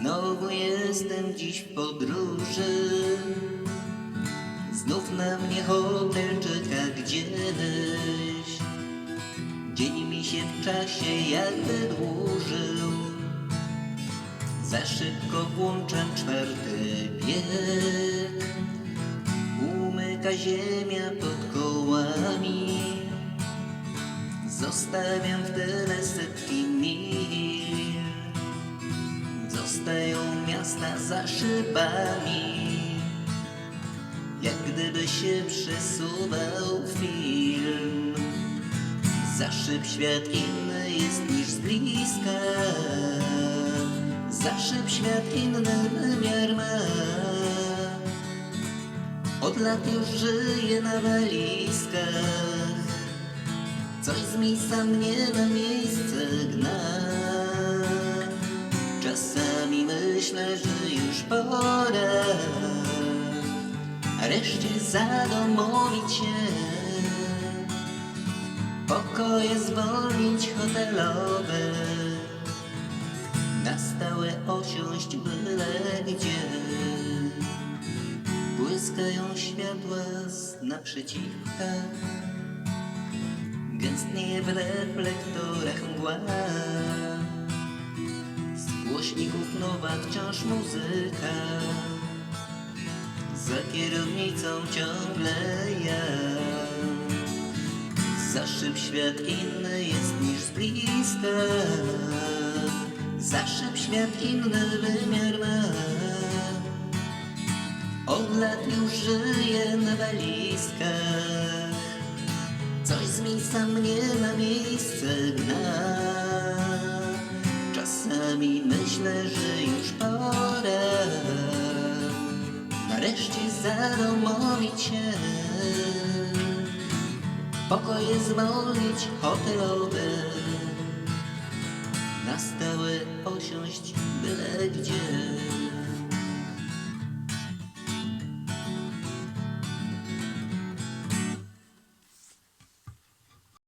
Znowu jestem dziś w podróży. Znów na mnie hotel czeka gdzieś. Dzień mi się w czasie jakby dłużył. Za szybko włączam czwarty bieg. Umyka ziemia pod kołami. Zostawiam w tyle setki mil Miasta za szybami. Jak gdyby się przesuwał film. Za szyb świat inny jest niż z bliska. Za szyb świat inny wymiar ma. Od lat już żyję na walizkach. Coś z miejsca mnie na miejsce gna już pora. Wreszcie zadomowić się. Pokoje zwolnić hotelowe. Na stałe osiąść byle gdzie. Błyskają światła z naprzeciwka. Gęstnieje w reflektorach mgła głośników nowa wciąż muzyka. Za kierownicą ciągle ja. Za szyb świat inny jest niż z bliska. Za szyb świat inny wymiar ma. Od lat już żyję na walizkach. Coś z miejsca mnie na miejsce gna myślę, że już pora. Nareszcie zadomowić się Pokoje zwolnić hotelowe